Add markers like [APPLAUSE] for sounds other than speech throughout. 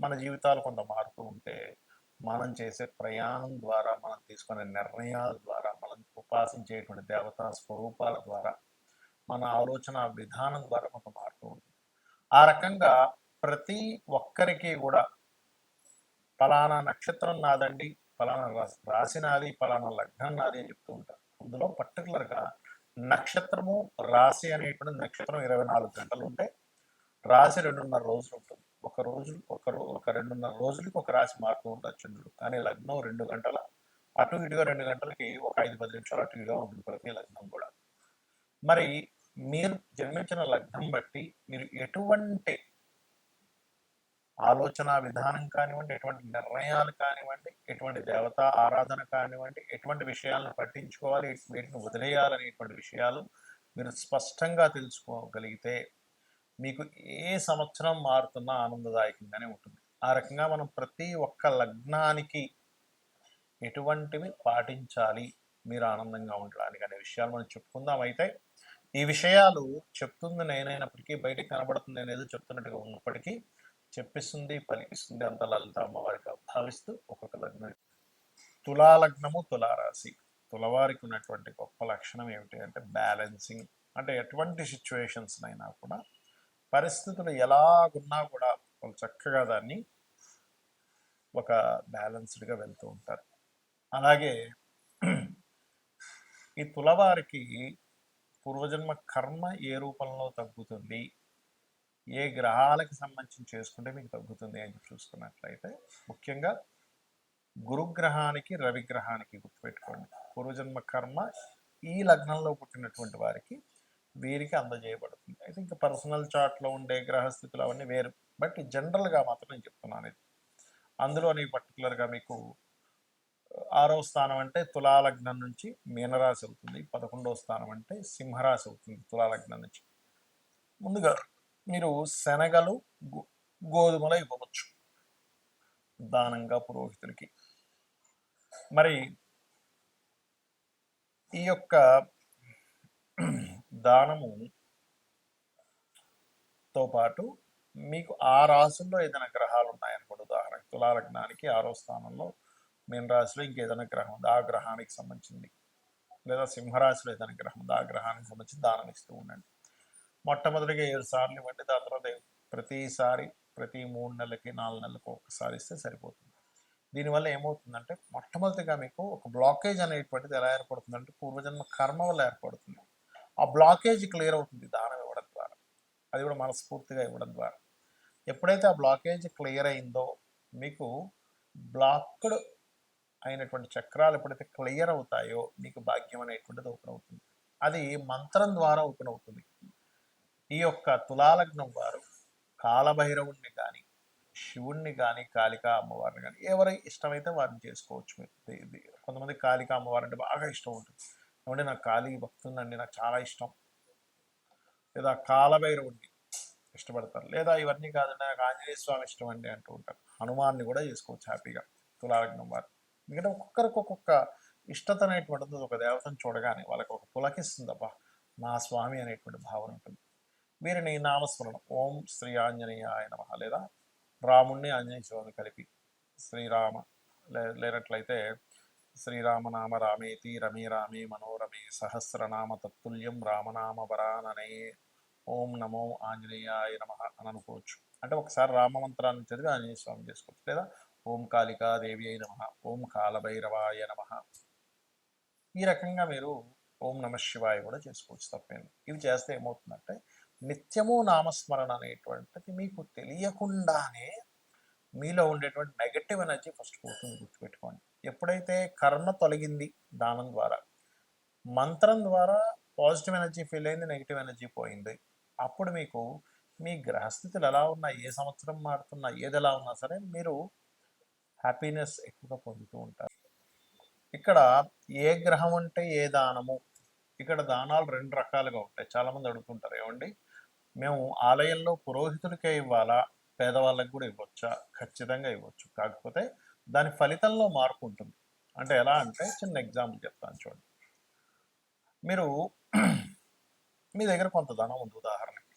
మన జీవితాలు కొంత మారుతూ ఉంటే మనం చేసే ప్రయాణం ద్వారా మనం తీసుకునే నిర్ణయాల ద్వారా మనం ఉపాసించేటువంటి దేవతా స్వరూపాల ద్వారా మన ఆలోచన విధానం ద్వారా కొంత మార్పు ఉంటుంది. ఆ రకంగా ప్రతి ఒక్కరికి కూడా ఫలానా నక్షత్రం నాదండి ఫలానా రాశి రాశి నాది ఫలానా లగ్నం నాది అని చెప్తూ ఉంటారు. అందులో పర్టికులర్గా నక్షత్రము రాశి అనేటువంటి నక్షత్రం ఇరవై నాలుగు గంటలు ఉంటే రాశి రెండున్నర రోజులు ఉంటుంది. ఒక రోజు ఒక ఒక రెండున్నర రోజులకి ఒక రాశి మారుతూ ఉంటారు చంద్రుడు. కానీ లగ్నం రెండు గంటల అటు ఇటుగా రెండు గంటలకి ఒక ఐదు పది నిమిషాలు అటు ఇటుగా ఉంటుంది ప్రతి లగ్నం కూడా. మరి మీరు జన్మించిన లగ్నం బట్టి మీరు ఎటువంటి ఆలోచన విధానం కానివ్వండి ఎటువంటి నిర్ణయాలు కానివ్వండి ఎటువంటి దేవతా ఆరాధన కానివ్వండి ఎటువంటి విషయాలను పట్టించుకోవాలి వీటిని వదిలేయాలనేటువంటి విషయాలు మీరు స్పష్టంగా తెలుసుకోగలిగితే మీకు ఏ సంవత్సరం మారుతున్నా ఆనందదాయకంగానే ఉంటుంది. ఆ రకంగా మనం ప్రతి ఒక్క లగ్నానికి ఎటువంటివి పాటించాలి మీరు ఆనందంగా ఉండడానికి అనే విషయాలు మనం చెప్పుకుందాం. అయితే ఈ విషయాలు చెప్తుంది నేనైనప్పటికీ బయట కనబడుతుంది అనేది చెప్తున్నట్టుగా ఉన్నప్పటికీ చెప్పిస్తుంది పలికిస్తుంది అంత లలిత అమ్మవారిగా భావిస్తూ ఒక్కొక్క లగ్నం. తులాలగ్నము తులారాశి. తులవారికి ఉన్నటువంటి గొప్ప లక్షణం ఏమిటి అంటే బ్యాలెన్సింగ్. అంటే ఎటువంటి సిచ్యువేషన్స్నైనా కూడా పరిస్థితులు ఎలాగున్నా కూడా వాళ్ళు చక్కగా దాన్ని ఒక బ్యాలెన్స్డ్గా వెళ్తూ ఉంటారు. అలాగే ఈ తులవారికి పూర్వజన్మ కర్మ ఏ రూపంలో తగ్గుతుంది? ఏ గ్రహాలకు సంబంధించి చేసుకుంటే మీకు తగ్గుతుంది అని చూసుకున్నట్లయితే ముఖ్యంగా గురుగ్రహానికి రవిగ్రహానికి గుర్తుపెట్టుకోండి. పూర్వజన్మ కర్మ ఈ లగ్నంలో పుట్టినటువంటి వారికి వీరికి అందజేయబడుతుంది అయితే ఇంకా పర్సనల్ చార్ట్లో ఉండే గ్రహస్థితులు అవన్నీ వేరు. బట్ జనరల్గా మాత్రం నేను చెప్తున్నాను ఇది అందులోని పర్టికులర్గా మీకు ఆరో స్థానం అంటే తులాలగ్నం నుంచి మీనరాశి అవుతుంది. పదకొండవ స్థానం అంటే సింహరాశి అవుతుంది తులాలగ్నం నుంచి. ముందుగా మీరు శనగలు గోధుమలు ఇవ్వవచ్చు. దానంగా పురోహితులకి మరి ఈ యొక్క దానము తో పాటు మీకు ఆ రాశుల్లో ఏదైనా గ్రహాలు ఉన్నాయనుకోండి ఉదాహరణకు తులాలగ్నానికి ఆరో స్థానంలో మీన రాశిలో ఇంకేదైనా గ్రహం ఉంది? ఆ గ్రహానికి సంబంధించింది. లేదా సింహరాశిలో ఏదైనా గ్రహం ఉంది? ఆ గ్రహానికి సంబంధించి దానం ఇస్తూ ఉండండి. మొట్టమొదటిగా ఏడు సార్లు ఇవ్వండి. దాని తర్వాత ప్రతిసారి ప్రతి మూడు నెలలకి నాలుగు నెలలకు ఒకసారి ఇస్తే సరిపోతుంది. దీనివల్ల ఏమవుతుందంటే మొట్టమొదటిగా మీకు ఒక బ్లాకేజ్ అనేటువంటిది ఎలా ఏర్పడుతుందంటే పూర్వజన్మ కర్మ వల్ల ఏర్పడుతుంది. ఆ బ్లాకేజ్ క్లియర్ అవుతుంది దానం ఇవ్వడం ద్వారా. అది కూడా మనస్ఫూర్తిగా ఇవ్వడం ద్వారా. ఎప్పుడైతే ఆ బ్లాకేజ్ క్లియర్ అయిందో మీకు బ్లాక్డ్ అయినటువంటి చక్రాలు ఎప్పుడైతే క్లియర్ అవుతాయో మీకు భాగ్యం అనేటువంటిది ఓపెన్ అవుతుంది. అది మంత్రం ద్వారా ఓపెన్ అవుతుంది. ఈ యొక్క తులాలగ్నం వారు కాలభైరవుణ్ణి కానీ శివుణ్ణి కానీ కాళికా అమ్మవారిని కానీ ఎవరి ఇష్టమైతే వారిని చేసుకోవచ్చు. మీరు కొంతమంది కాళికా అమ్మవారు అంటే బాగా ఇష్టం ఉంటుంది. ఏమంటే నాకు కాళీ భక్తుందండి నాకు చాలా ఇష్టం. లేదా కాలభైరవుడిని ఇష్టపడతారు. లేదా ఇవన్నీ కాదండి నాకు ఆంజనేయ స్వామి ఇష్టం అండి అంటూ ఉంటారు. హనుమాన్ని కూడా చేసుకోవచ్చు హ్యాపీగా తులాలగ్నం వారు. ఎందుకంటే ఒక్కొక్కరికి ఒక్కొక్క ఇష్టత అనేటువంటిది ఒక దేవతను చూడగానే వాళ్ళకి ఒక పులకిస్తుంది అబ్బా నా స్వామి అనేటువంటి భావన ఉంటుంది. వీరిని నామస్మరణం ఓం శ్రీ ఆంజనేయ నమ లేదా రాముణ్ణి ఆంజనేయ స్వామి కలిపి శ్రీరామ లే లేనట్లయితే శ్రీరామనామ రామేతి రమే రామే మనోరమే సహస్రనామ తత్తుల్యం రామనామ వరాననే ఓం నమో ఆంజనేయాయ నమ అని అనుకోవచ్చు. అంటే ఒకసారి రామమంత్రాన్ని చదివి ఆంజనేయ స్వామి చేసుకోవచ్చు. లేదా ఓం కాళికా దేవి అయి నమ ఓం కాలభైరవాయ నమ. ఈ రకంగా మీరు ఓం నమ శివాయ కూడా చేసుకోవచ్చు. తప్పేం ఇవి చేస్తే ఏమవుతుందంటే నిత్యము నామస్మరణ అనేటువంటిది మీకు తెలియకుండానే మీలో ఉండేటువంటి నెగటివ్ ఎనర్జీ ఫస్ట్ పోతుంది గుర్తుపెట్టుకోండి. ఎప్పుడైతే కర్మ తొలగింది దానం ద్వారా మంత్రం ద్వారా పాజిటివ్ ఎనర్జీ ఫీల్ అయింది నెగిటివ్ ఎనర్జీ పోయింది. అప్పుడు మీకు మీ గ్రహస్థితులు ఎలా ఉన్నా ఏ సంవత్సరం మారుతున్నా ఏది ఎలా ఉన్నా సరే మీరు హ్యాపీనెస్ ఎక్కువగా పొందుతూ ఉంటారు. ఇక్కడ ఏ గ్రహం అంటే ఏ దానము? ఇక్కడ దానాలు రెండు రకాలుగా ఉంటాయి. చాలామంది అడుగుతుంటారు ఏమండి? మేము ఆలయంలో పురోహితుడికే ఇవ్వాలా? పేదవాళ్ళకి కూడా ఇవ్వచ్చా? ఖచ్చితంగా ఇవ్వచ్చు. కాకపోతే దాని ఫలితంలో మార్పు ఉంటుంది. అంటే ఎలా అంటే చిన్న ఎగ్జాంపుల్ చెప్తాను చూడండి. మీరు [CLEARS THROAT] మీ దగ్గర కొంత ధనం ఉంది ఉదాహరణకి.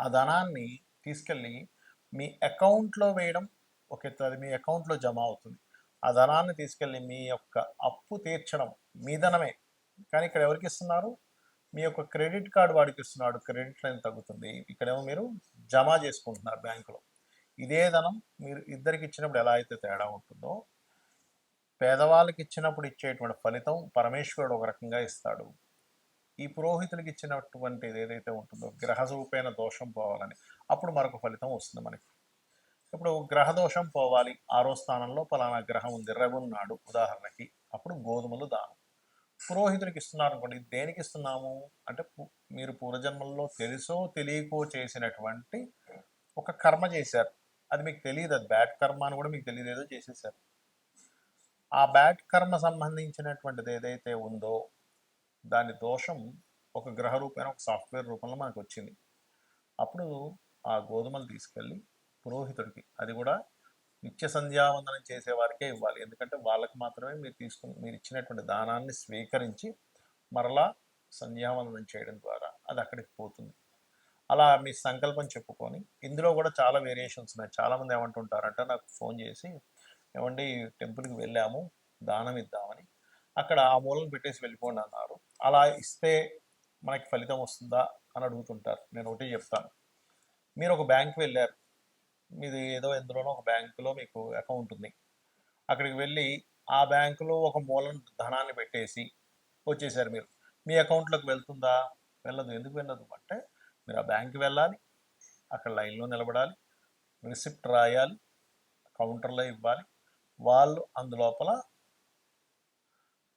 ఆ ధనాన్ని తీసుకెళ్ళి మీ అకౌంట్లో వేయడం ఒక అది మీ అకౌంట్లో జమ అవుతుంది. ఆ ధనాన్ని తీసుకెళ్ళి మీ యొక్క అప్పు తీర్చడం మీ ధనమే. కానీ ఇక్కడ ఎవరికి ఇస్తున్నారు? మీ యొక్క క్రెడిట్ కార్డు వాడికి ఇస్తున్నాడు క్రెడిట్ లైన్ తగ్గుతుంది. ఇక్కడేమో మీరు జమ చేసుకుంటున్నారు బ్యాంకులో. ఇదే ధనం మీరు ఇద్దరికి ఇచ్చినప్పుడు ఎలా అయితే తేడా ఉంటుందో పేదవాళ్ళకి ఇచ్చినప్పుడు ఇచ్చేటువంటి ఫలితం పరమేశ్వరుడు ఒక రకంగా ఇస్తాడు. ఈ పురోహితులకి ఇచ్చినటువంటిది ఏదైతే ఉంటుందో గ్రహరూపేణ దోషం పోవాలని అప్పుడు మరొక ఫలితం వస్తుంది మనకి. ఇప్పుడు గ్రహ దోషం పోవాలి ఆరో స్థానంలో పలానా గ్రహం ఉంది రవున్నాడు ఉదాహరణకి అప్పుడు గోధుమలు దానం. పురోహితుడికి ఇస్తున్నారు అనుకోండి దేనికి ఇస్తున్నాము? అంటే మీరు పూర్వజన్మల్లో తెలుసో తెలియకో చేసినటువంటి ఒక కర్మ చేశారు. అది మీకు తెలియదు అది బ్యాడ్ కర్మ అని కూడా మీకు తెలియదు ఏదో చేసేసారు. ఆ బ్యాడ్ కర్మ సంబంధించినటువంటిది ఏదైతే ఉందో దాని దోషం ఒక గ్రహ రూపేణ ఒక సాఫ్ట్వేర్ రూపంలో మనకు వచ్చింది. అప్పుడు ఆ గోధుమలు తీసుకెళ్ళి పురోహితుడికి అది కూడా నిత్య సంధ్యావందనం చేసేవారికే ఇవ్వాలి. ఎందుకంటే వాళ్ళకి మాత్రమే మీరు తీసుకుని మీరు ఇచ్చినటువంటి దానాన్ని స్వీకరించి మరలా సంధ్యావందనం చేయడం ద్వారా అది అక్కడికి పోతుంది. అలా మీ సంకల్పం చెప్పుకొని ఇందులో కూడా చాలా వేరియేషన్స్ ఉన్నాయి. చాలామంది ఏమంటుంటారంటే నాకు ఫోన్ చేసి ఏమండి టెంపుల్కి వెళ్ళాము దానం ఇద్దామని అక్కడ ఆ మూలను పెట్టేసి వెళ్ళిపోండి అన్నారు. అలా ఇస్తే మనకి ఫలితం వస్తుందా అని అడుగుతుంటారు. నేను ఒకటి చెప్తాను. మీరు ఒక బ్యాంక్ వెళ్ళారు. మీది ఏదో ఎందులోనో ఒక బ్యాంకులో మీకు అకౌంట్ ఉంది. అక్కడికి వెళ్ళి ఆ బ్యాంకులో ఒక మూలం ధనాన్ని పెట్టేసి వచ్చేసారు మీరు. మీ అకౌంట్లోకి వెళ్తుందా? వెళ్ళదు. ఎందుకు వెళ్ళదు? అంటే మీరు ఆ బ్యాంక్కి వెళ్ళాలి అక్కడ లైన్లో నిలబడాలి రిసిప్ట్ రాయాలి కౌంటర్లో ఇవ్వాలి. వాళ్ళు అందులోపల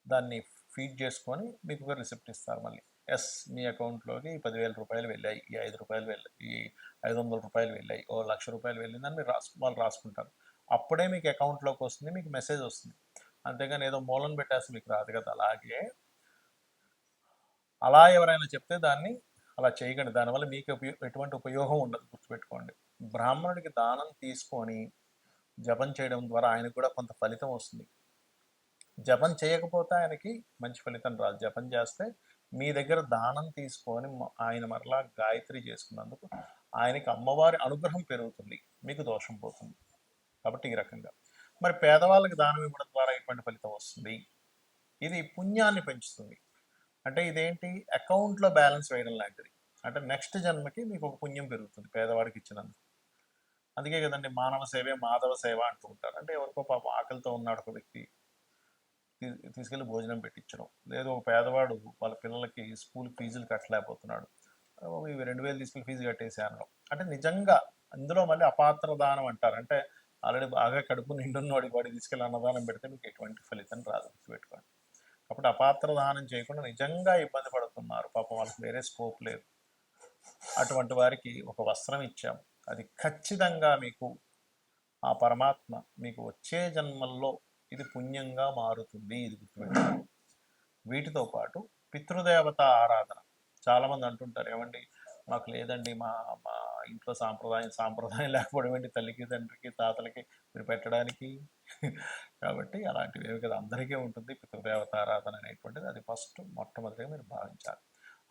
దాన్ని ఫీడ్ చేసుకొని మీకు ఒక రిసిప్ట్ ఇస్తారు మళ్ళీ. ఎస్ మీ అకౌంట్లోకి పదివేల రూపాయలు వెళ్ళాయి ఈ ఐదు రూపాయలు వెళ్ళాయి ఈ ఐదు వందల రూపాయలు వెళ్ళాయి ఓ లక్ష రూపాయలు వెళ్ళిందని మీరు రాసు వాళ్ళు రాసుకుంటారు. అప్పుడే మీకు అకౌంట్లోకి వస్తుంది మీకు మెసేజ్ వస్తుంది. అంతేగాని ఏదో మూలం పెట్టేసి మీకు రాదు కదా. అలాగే అలా ఎవరైనా చెప్తే దాన్ని అలా చేయకండి. దానివల్ల మీకు ఉపయో- ఎటువంటి ఉపయోగం ఉండదు. గుర్తుపెట్టుకోండి. బ్రాహ్మణుడికి దానం తీసుకొని జపం చేయడం ద్వారా ఆయనకు కూడా కొంత ఫలితం వస్తుంది. జపం చేయకపోతే ఆయనకి మంచి ఫలితం రాదు. జపం చేస్తే మీ దగ్గర దానం తీసుకొని ఆయన మరలా గాయత్రి చేసుకున్నందుకు ఆయనకి అమ్మవారి అనుగ్రహం పెరుగుతుంది. మీకు దోషం పోతుంది. కాబట్టి ఈ రకంగా. మరి పేదవాళ్ళకి దానం ఇవ్వడం ద్వారా ఎటువంటి ఫలితం వస్తుంది? ఇది పుణ్యాన్ని పెంచుతుంది. అంటే ఇదేంటి? అకౌంట్లో బ్యాలెన్స్ వేయడం లాంటిది. అంటే నెక్స్ట్ జన్మకి మీకు ఒక పుణ్యం పెరుగుతుంది పేదవాడికి ఇచ్చినందుకు. అందుకే కదండి మానవ సేవే మాధవ సేవ అంటూ ఉంటారు. అంటే ఎవరికో పాప ఆకలితో ఉన్నాడు ఒక వ్యక్తి తీ- భోజనం పెట్టించడం. లేదు ఒక పేదవాడు వాళ్ళ పిల్లలకి స్కూల్ ఫీజులు కట్టలేకపోతున్నాడు. ఇవి రెండు వేలు తీసుకెళ్ళి ఫీజు కట్టేసి అనడం అంటే నిజంగా అందులో మళ్ళీ అపాత్ర దానం అంటారు. అంటే ఆల్రెడీ బాగా కడుపు నిండున్నవాడికి వాడికి తీసుకెళ్ళి అన్నదానం పెడితే మీకు ఎటువంటి ఫలితం రాదు గుర్తుపెట్టుకోండి. అప్పుడు అపాత్ర దానం చేయకుండా నిజంగా ఇబ్బంది పడుతున్నారు. పాపం వాళ్ళకి వేరే స్కోప్ లేదు. అటువంటి వారికి ఒక వస్త్రం ఇచ్చాం అది ఖచ్చితంగా మీకు ఆ పరమాత్మ మీకు వచ్చే జన్మల్లో ఇది పుణ్యంగా మారుతుంది. ఇది గుర్తుపెట్టుకోండి. వీటితో పాటు పితృదేవత ఆరాధన. చాలామంది అంటుంటారు ఏమండి మాకు లేదండి. మా మా ఇంట్లో సాంప్రదాయం సాంప్రదాయం లేకపోవడం ఏంటి? తల్లికి తండ్రికి తాతలకి మీరు పెట్టడానికి కాబట్టి అలాంటివి ఏమి కదా. అందరికీ ఉంటుంది పితృదేవతారాధన అనేటువంటిది. అది ఫస్ట్ మొట్టమొదటిగా మీరు భావించాలి.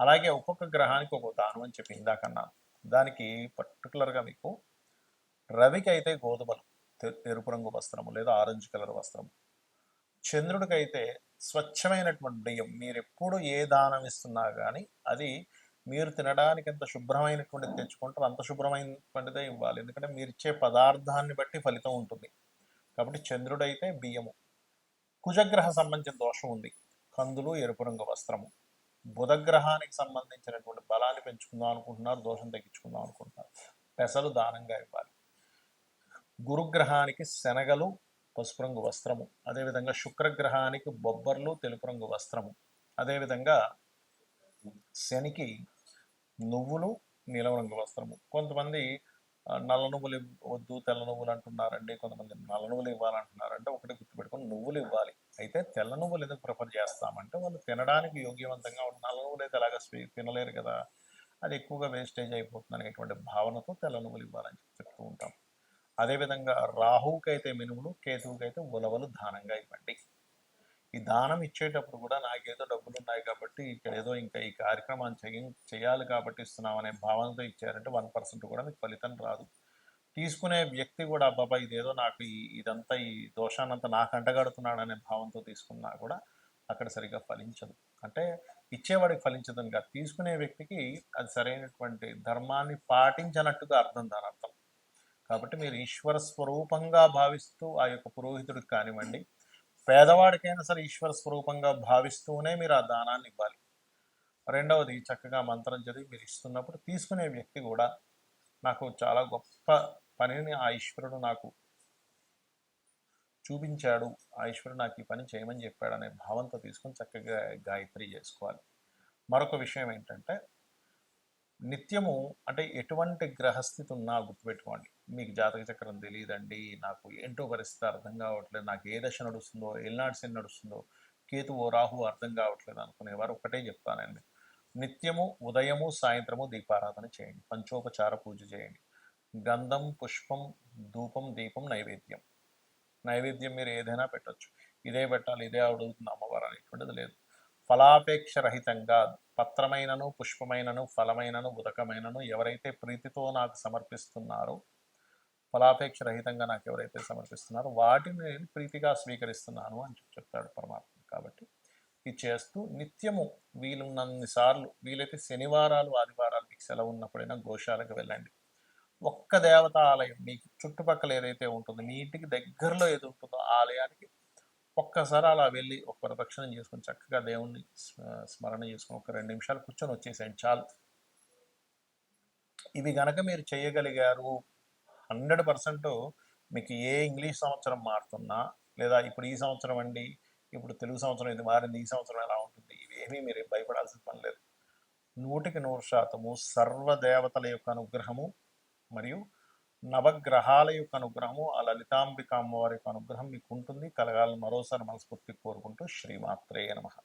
అలాగే ఒక్కొక్క గ్రహానికి ఒక్కొక్క దానం అని చెప్పి ఇందాకన్నాను దానికి పర్టికులర్గా మీకు రవికి అయితే గోధుమలు తె- ఎరుపు రంగు వస్త్రము లేదా ఆరెంజ్ కలర్ వస్త్రము. చంద్రుడికైతే స్వచ్ఛమైనటువంటి బియ్యం. మీరు ఎప్పుడు ఏ దానం ఇస్తున్నా కానీ అది మీరు తినడానికి ఎంత శుభ్రమైనటువంటిది తెచ్చుకుంటారు అంత శుభ్రమైనటువంటిదే ఇవ్వాలి. ఎందుకంటే మీరు ఇచ్చే పదార్థాన్ని బట్టి ఫలితం ఉంటుంది. కాబట్టి చంద్రుడైతే బియ్యము. కుజగ్రహ సంబంధించిన దోషం ఉంది. కందులు ఎరుపు రంగు వస్త్రము. బుధగ్రహానికి సంబంధించినటువంటి బలాన్ని పెంచుకుందాం అనుకుంటున్నారు దోషం తగ్గించుకుందాం అనుకుంటున్నారు. పెసలు దానంగా ఇవ్వాలి. గురుగ్రహానికి శనగలు పసుపు రంగు వస్త్రము. అదేవిధంగా శుక్రగ్రహానికి బొబ్బర్లు తెలుపు రంగు వస్త్రము. అదేవిధంగా శనికి నువ్వులు నీలం రంగు వస్త్రము కొంతమంది నల్ల నువ్వులు వద్దు తెల్ల నువ్వులు అంటున్నారండి. కొంతమంది నల్ల నువ్వులు ఇవ్వాలంటున్నారంటే ఒకటి గుర్తుపెట్టుకుని నువ్వులు ఇవ్వాలి. అయితే తెల్ల నువ్వులు ఎందుకు ప్రిఫర్ చేస్తామంటే వాళ్ళు తినడానికి యోగ్యవంతంగా ఉన్న నల్ల నువ్వులు అయితే అలాగా స్వీ- తినలేరు కదా. అది ఎక్కువగా వేస్టేజ్ అయిపోతుంది అనేటువంటి భావనతో తెల్ల నువ్వులు ఇవ్వాలని చెప్తూ ఉంటాం. అదేవిధంగా రాహువుకైతే మినుములు కేతువుకైతే ఉలవలు దానంగా ఇవ్వండి. ఈ దానం ఇచ్చేటప్పుడు కూడా నాకేదో డబ్బులు ఉన్నాయి కాబట్టి ఇక్కడ ఏదో ఇంకా ఈ కార్యక్రమాన్ని చేయ చేయాలి కాబట్టి ఇస్తున్నాం అనే భావనతో ఇచ్చారంటే వన్ పర్సెంట్ కూడా మీకు ఫలితం రాదు. తీసుకునే వ్యక్తి కూడా అబ్బాబా ఇదేదో నాకు ఈ ఇదంతా ఈ దోషాన్నంతా నాకు అంటగడుతున్నాడు అనే భావంతో తీసుకున్నా కూడా అక్కడ సరిగ్గా ఫలించదు. అంటే ఇచ్చేవాడికి ఫలించదని కాదు. తీసుకునే వ్యక్తికి అది సరైనటువంటి ధర్మాన్ని పాటించనట్టుగా అర్థం దాని అర్థం. కాబట్టి మీరు ఈశ్వర స్వరూపంగా భావిస్తూ ఆ యొక్క పురోహితుడికి కానివ్వండి పేదవాడికైనా సరే ఈశ్వర స్వరూపంగా భావిస్తూనే మీరు ఆ దానాన్ని ఇవ్వాలి. రెండవది చక్కగా మంత్రం చదివి మీరు ఇస్తున్నప్పుడు తీసుకునే వ్యక్తి కూడా నాకు చాలా గొప్ప పనిని ఆ ఈశ్వరుడు నాకు చూపించాడు. ఆ ఈశ్వరుడు నాకు ఈ పని చేయమని చెప్పాడు అనే భావంతో తీసుకొని చక్కగా గాయత్రి చేసుకోవాలి. మరొక విషయం ఏంటంటే నిత్యము అంటే ఎటువంటి గ్రహస్థితి ఉన్నా గుర్తుపెట్టుకోండి. మీకు జాతక చక్రం తెలియదండి నాకు ఏంటో పరిస్థితి అర్థం కావట్లేదు. నాకు ఏ దశ నడుస్తుందో ఎల్నాడు శని నడుస్తుందో ఓ రాహు అర్థం కావట్లేదు అనుకునేవారు ఒకటే చెప్తానండి. నిత్యము ఉదయము సాయంత్రము దీపారాధన చేయండి. పంచోపచార పూజ చేయండి. గంధం పుష్పం ధూపం దీపం నైవేద్యం. నైవేద్యం మీరు ఏదైనా పెట్టొచ్చు. ఇదే పెట్టాలి ఇదే అడుగుతుంది అమ్మవారు అనేటువంటిది లేదు. ఫలాపేక్ష రహితంగా పత్రమైనను పుష్పమైనను ఫలమైనను ఉదకమైనను ఎవరైతే ప్రీతితో నాకు సమర్పిస్తున్నారో ఫలాపేక్ష రహితంగా నాకు ఎవరైతే సమర్పిస్తున్నారో వాటిని నేను ప్రీతిగా స్వీకరిస్తున్నాను అని చెప్తాడు పరమాత్మ. కాబట్టి ఇది చేస్తూ నిత్యము వీలున్నన్ని సార్లు వీలైతే శనివారాలు ఆదివారాలు మీకు సెలవు ఉన్నప్పుడైనా గోశాలకు వెళ్ళండి. ఒక్క దేవత ఆలయం మీకు చుట్టుపక్కల ఏదైతే ఉంటుందో మీ ఇంటికి దగ్గరలో ఏది ఉంటుందో ఆలయానికి ఒక్కసారి అలా వెళ్ళి ఒక ప్రదక్షిణం చేసుకొని చక్కగా దేవుణ్ణి స్మ- స్మరణ చేసుకొని ఒక రెండు నిమిషాలు కూర్చొని వచ్చేసేయండి చాలు. ఇవి గనక మీరు చేయగలిగారు హండ్రెడ్ పర్సెంట్ మీకు ఏ ఇంగ్లీష్ సంవత్సరం మారుతున్నా లేదా ఇప్పుడు ఈ సంవత్సరం అండి ఇప్పుడు తెలుగు సంవత్సరం ఇది మారింది ఈ సంవత్సరం ఎలా ఉంటుంది ఇవేమీ మీరు భయపడాల్సిన పని లేదు. నూటికి నూరు శాతము సర్వదేవతల యొక్క అనుగ్రహము మరియు నవగ్రహాల యొక్క అనుగ్రహము ఆ లలితాంబిక అమ్మవారి యొక్క అనుగ్రహం మీకు ఉంటుంది. కలగాలని మరోసారి మనస్ఫూర్తి కోరుకుంటూ శ్రీమాత్రేయ నమః.